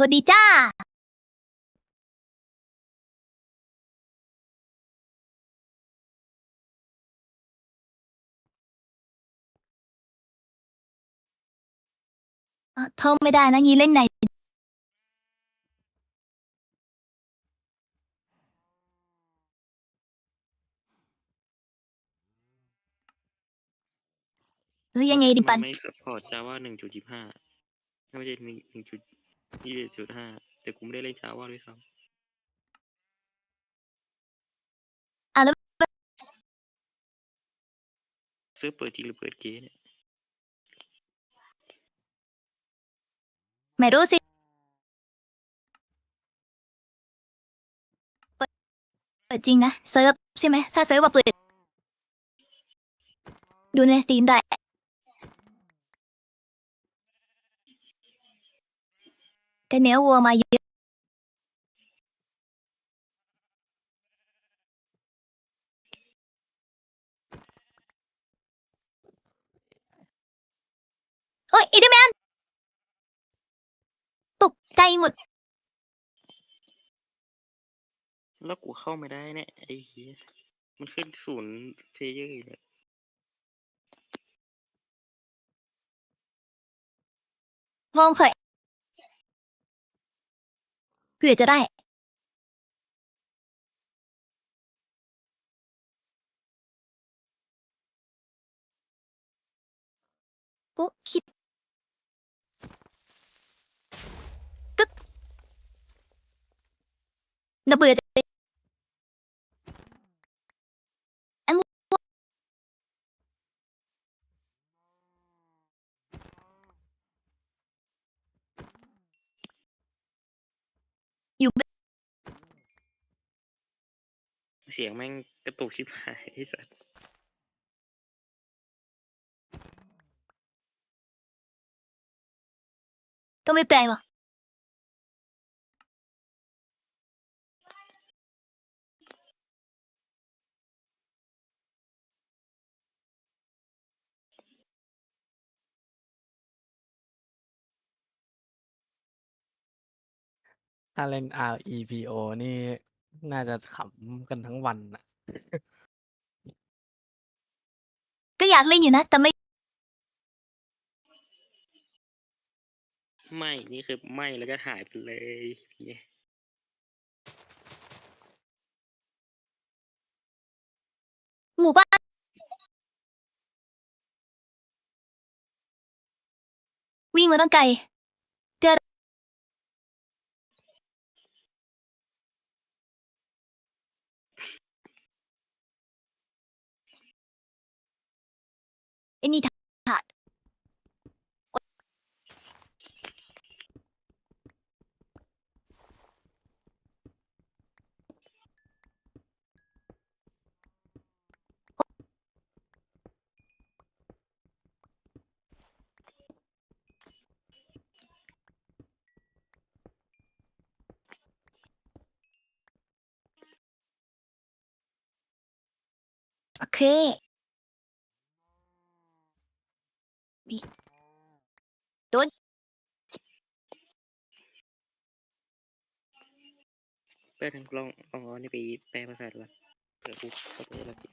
วัสดีจ้าอะเข้าไม่ได้นะงี้เล่นไหน หรือยังไงดิปัน ไม่สปอร์ต Java หนึ่งจุดยี่ห้าไม่ใช่หนึ่งจุด ยี่สิบจุดห้าแต่กูไม่ได้เล่น Java ด้วยซ้อะแล้วำเซิร์ฟเปิดจริงหรือเปิดเกย์เนี่ย ไม่รู้สิ เปิดเปิดจริงนะ เซิร์ฟใช่ไหมถ้าเซิร์ฟว่าเปิด ดูในสตรีมได้ ได้เนื้อวัวมาเยอะโอ้ยอีเดอร์แมนตกใจหมด แล้วกูเข้าไม่ได้เนี่ยไอ้เหี้ยมันขึ้นศูนย์เพลเยอร์อยู่เนี่ยลองเคย เพื่อจะได้ โอ้คิดตึ๊กระเบิดอันนู้นอยู่ เสียงแม่งกระตุกชิบหายไอ้สัสก็ไม่แปลกหรอกถ้าเล่น REPO นี่ น่าจะขำกันทั้งวันน่ะ ก็อยากเล่นอยู่นะ แต่ไม่ไม่นี่คือไม่แล้วก็หายไปเลยเนี่ยหมู่บ้านวิ่งมาตั้งไกล โอเคมีโดนแปลทางกล้องลองเอานี่ไปแปลภาษาดูก่อนเผื่อกูเข้าใจแล้วผิด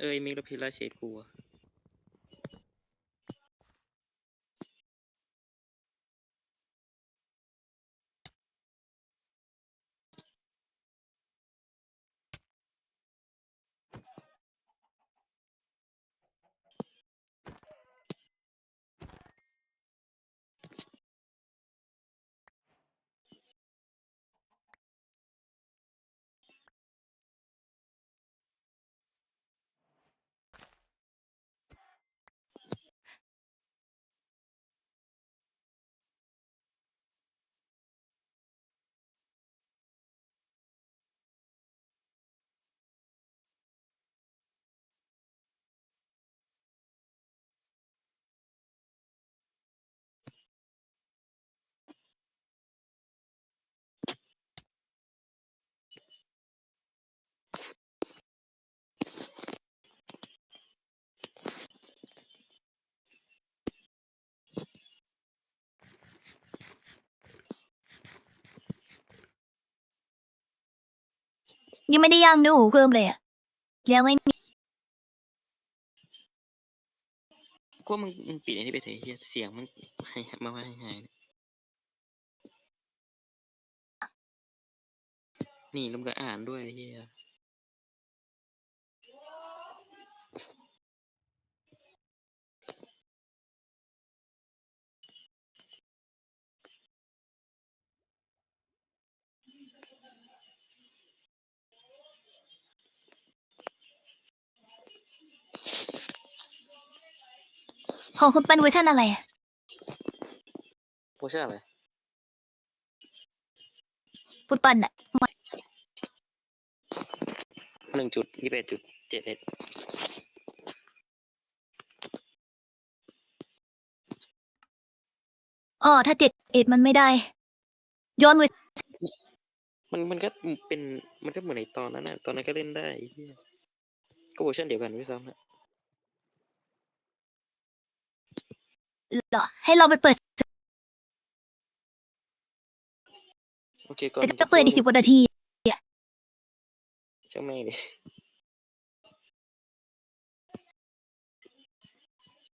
เอ้ยมีรพิราเชดกูอะ ยังไม่ได้ย่างเนื้อหมูเพิ่มเลยอะยังไม่มีกูว่ามึงมึงปิดอันนี้ไปเถอะไอ้เฮียเสียงมันหายมาว่าหายหายนี่แล้วมึงก็อ่านด้วยไอ้เฮีย ของคุณเป็นเวอร์ชันอะไรอะโปรเชื่ออะไรฟุตปันอะหนึ่งจุดยี่สิบเอ็ดจุดเจ็ดเอ็ดอ๋อถ้าเจ็ดเอ็ดมันไม่ได้ ย้อนเวอร์มันมันก็เป็น มันก็เหมือนในตอนนั้นน่ะ ตอนนั้นก็เล่นได้ไอ้เฮียก็เวอร์ชันเดียวกันไม่ซ้ำนะ เหรอ ให้เราไปเปิดโอเคก่อนแต่ก็เปิดอีกสิบกว่านาทีช่างแม่งดิ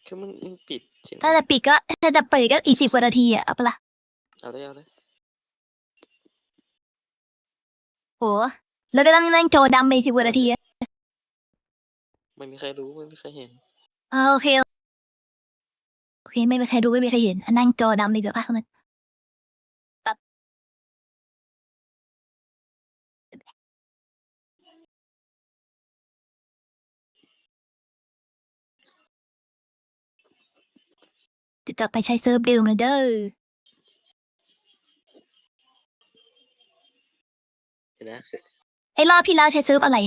คือมึงมึงปิดเสียงถ้าจะปิดก็ถ้าจะเปิดก็อีกสิบกว่านาทีอะเอาปะล่ะเอาเลยเอาเลยโหแล้วก็ต้องนั่งจอดำไปสิบกว่านาทีอะไม่มีใครรู้ไม่มีใครเห็น อ่าโอเค โอเคไม่มีใครดูไม่มีใครเห็นอะนั่งจอดำในเจอภาคนั้นตัดจะจะไปใช้เซิร์ฟเดิมเลยเด้อเห็นนะไอ้รอบที่แล้วใช้เซิร์ฟอะไร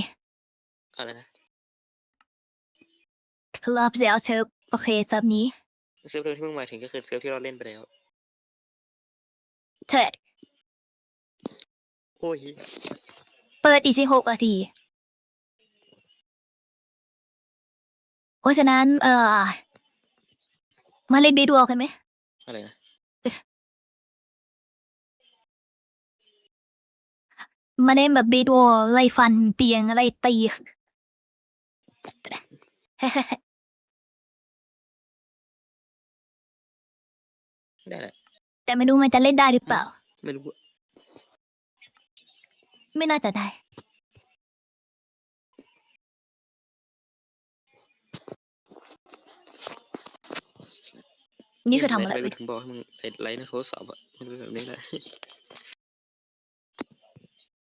อะไรนะรอบที่แล้วเซิร์ฟโอเคเซิร์ฟนี้ เซิร์ฟเดิมที่มึงหมายถึงก็คือเซิร์ฟที่เราเล่นไปแล้ว เถิดโอ้ยเปิดอีกสิหกนาทีเพราะฉะนั้น เอ่อ มาเล่นเบดวอลกันไหมอะไรนะมาเล่นแบบเบดวอลไล่ฟันเตียงอะไรตี ได้แหละ แต่ไม่รู้มันจะเล่นได้หรือเปล่า ไม่รู้อะไม่น่าจะได้ นี่คือทำอะไรไม่ไปรู้ถึงบอกให้มึงไอ้ไลน์ในโทรศัพท์อะมันเป็นแบบนี้แหละ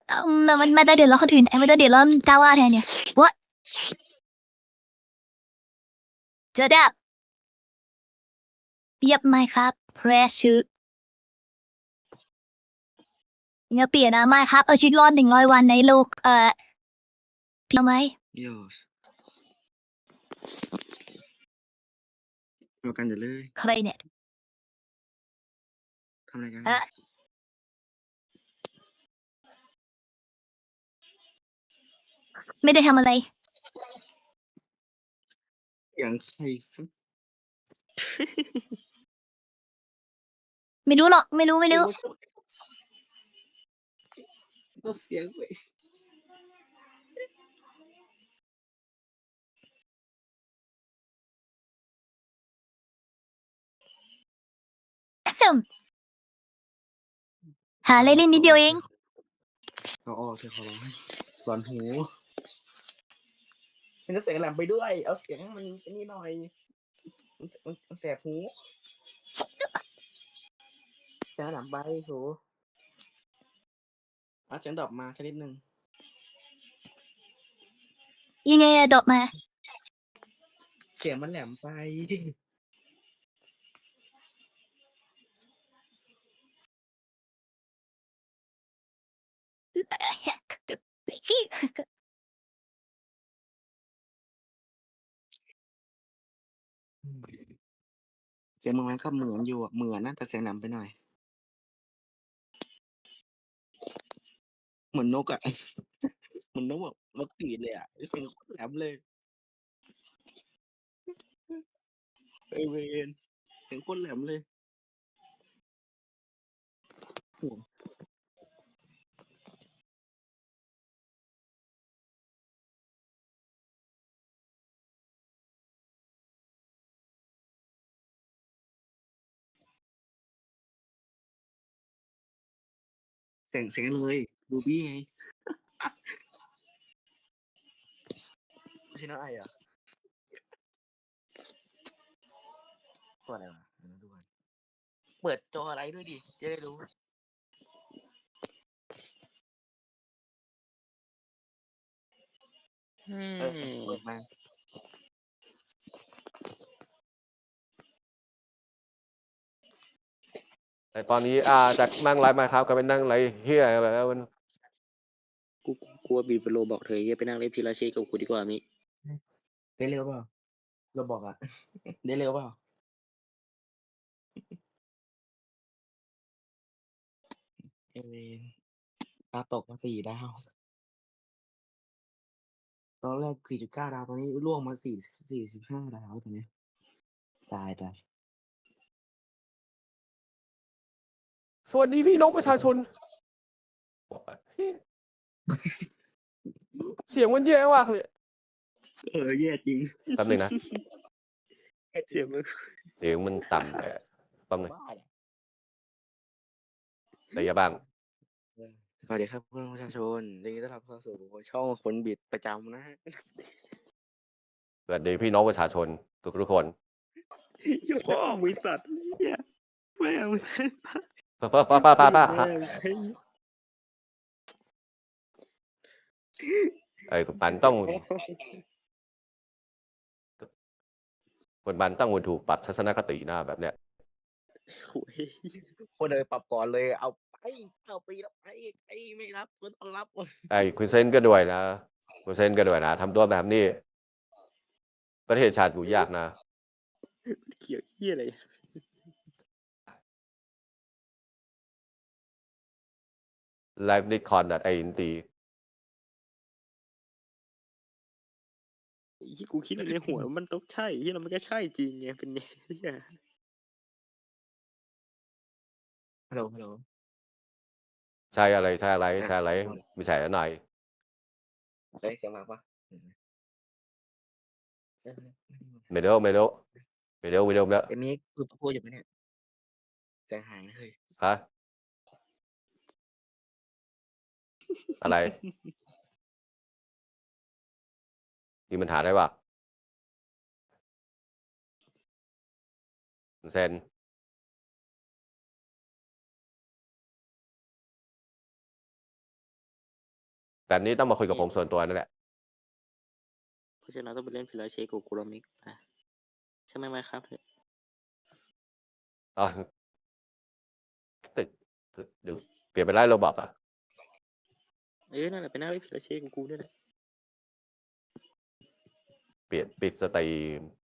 เอ้ามันมันมาได้เดือดร้อนคนอื่นไอ้ไม่ได้เดือดร้อนเจ้าว่าแทนเนี่ย what เจอดับเรียบไหมครับ เพรสชื่อเงี้ยเปลี่ยนนะไม่ครับ เอาชีวิตรอดหนึ่งร้อยวันในโลก เอ่อเพียงไหมโยสเอากันอยู่เลย ใครเนี่ย ทำอะไรกัน เอ๊ะไม่ได้ทำอะไร อย่างใครฟุต ไม่รู้หรอกไม่รู้ไม่รู้ก็เสียงเว้ยหาอะไรเล่นนิดเดียวเองเอาออกเสียงขอร้องสอนหูมันจะเสียงแหลมไปด้วย เอาเสียงให้มันไอ้นี่หน่อยมันมันมันแสบหู เสียงแหลมไปโถเอาเสียงดรอปมาชนิดหนึ่งยังไงอะดอกมา เสียงมันแหลมไป เสียงมึงมันก็เหมือนอยู่อะเหมือนนะแต่เสียงแหลมไปหน่อย หมือนนกอะ เหมือนนกแบบนกกรีดเลยอะเสียงคตแหลมเลยเอเวนเสียงคนแหลมเลยเสียงเสียงเลย รูบี้ไงไม่ใช่น้องไอเหรอะตัวอะไรวะเดี๋ยวนะดูก่อนเปิดจออะไรด้วยดิ จะได้รู้ อืเออเออมเปิดมาแต่ตอนนี้อ่าจากนั่งไลฟ์มาครับก็เป็นนั่งไลฟ์เฮียแบบว่ามัน กูกูกลัวบีบโลบอกเธอเฮียไปนั่งเล่นพิลาเช่กับกูดีกว่ามิได้เร็วเปล่าเราบอกอะได้เร็วเปล่าเอเวนดาวตกมาสี่ดาว ตอนแรกสี่จุดเก้าดาว ตอนนี้ร่วงมาสี่สี่สิบห้าดาวตอนนี้ตายตายสวัสดีพี่น้องประชาชน เสียงมันแย่มากเลยเออแย่จริงแป๊บหนึงนะเสียมึงเสียงมันต่ำไปแป๊บหนึงบ้าเนี่ยแต่อย่าบ้าง สวัสดีครับเพื่อนประชาชนยินดีต้อนรับเข้าสู่ช่องคนบิดประจำนะฮะสวัสดีพี่น้องประชาชนทุกทุกๆคนอย่าพ่อมือสัตว์เฮียแม่มึงป้าป้าป้าป้าป้าป้าฮะแม่ง ให้ไอ้คุณปันต้องคุณปันต้องถูกปรับทัศนคติหน้าแบบเนี้ยโอ้ยคนเลยปรับก่อนเลย เอาไปเอาไปรับไปไอ้ไม่รับคนต้อนรับไอ้คุณเซนก็ด้วยนะคุณเซนก็ด้วยนะทำตัวแบบนี้ ประเทศชาติอยู่ยากนะเกี่ยวเฮียอะไรไลฟ์นิคอนดัไอ้อินตี ที่กูคิดอยู่ในหัวว่ามันต้องใช่ที่เรามันก็ใช่จริงไงเป็นไงเฮียฮัลโหลฮัลโหลใช่อะไรใช่อะไรใช่อะไรไม่ใช่อะไรเฮ้ยเสียงหลังปะเออไม่เร็วไม่เร็วไม่เร็วไม่เร็วแล้วเอ็มมี่พูดพูดอยู่ไหมเนี่ยเสียงหายนะเฮ้ยฮะอะไร มีปัญหาได้ปะคุณเซนแบบนี้ต้องมาคุยกับผมส่วนตัวนั่นแหละ เพราะฉะนั้นต้องไปเล่นพิลาเช่กับกูรมิกอะใช่ไหมไหมครับอ๋อแต่เดี๋ยวเปลี่ยนไปไล่โรบอกอะ เออนั่นแหละไปนั่งเล่นพิลาเช่กับกูด้วยแหละ เปลี่ยนปิดสตรีม